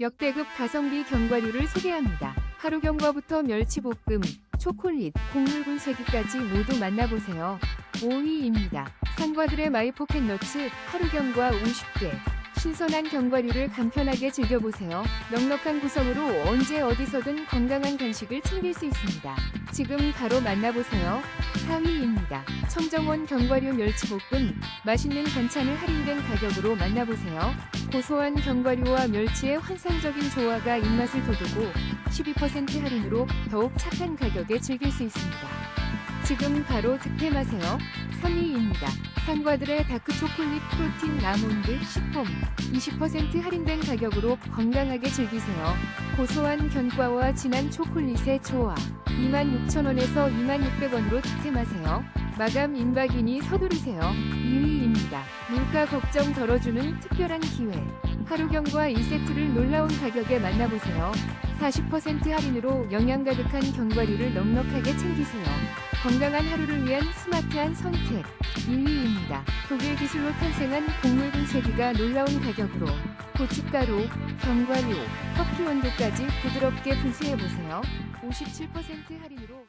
역대급 가성비 견과류를 소개합니다. 하루 견과부터 멸치볶음, 초콜릿, 곡물군 쇠기까지 모두 만나보세요. 5위입니다. 산과들의 마이 포켓너츠 하루 견과 50개. 신선한 견과류를 간편하게 즐겨보세요. 넉넉한 구성으로 언제 어디서든 건강한 간식을 챙길 수 있습니다. 지금 바로 만나보세요. 4위입니다. 청정원 견과류 멸치볶음 맛있는 반찬을 할인된 가격으로 만나보세요. 고소한 견과류와 멸치의 환상적인 조화가 입맛을 돋우고 12% 할인으로 더욱 착한 가격에 즐길 수 있습니다. 지금 바로 득템하세요. 3위입니다. 산과들의 다크 초콜릿 프로틴 아몬드 10홈 20% 할인된 가격으로 건강하게 즐기세요. 고소한 견과와 진한 초콜릿의 조화 26,000원에서 26,600원으로 득템하세요. 마감 임박이니 서두르세요. 2위입니다. 물가 걱정 덜어주는 특별한 기회. 하루경과 2세트를 놀라운 가격에 만나보세요. 40% 할인으로 영양 가득한 견과류를 넉넉하게 챙기세요. 건강한 하루를 위한 스마트한 선택. 1위입니다. 독일 기술로 탄생한 곡물분 세기가 놀라운 가격으로 고춧가루, 견과류, 커피 원두까지 부드럽게 분쇄해보세요. 57% 할인으로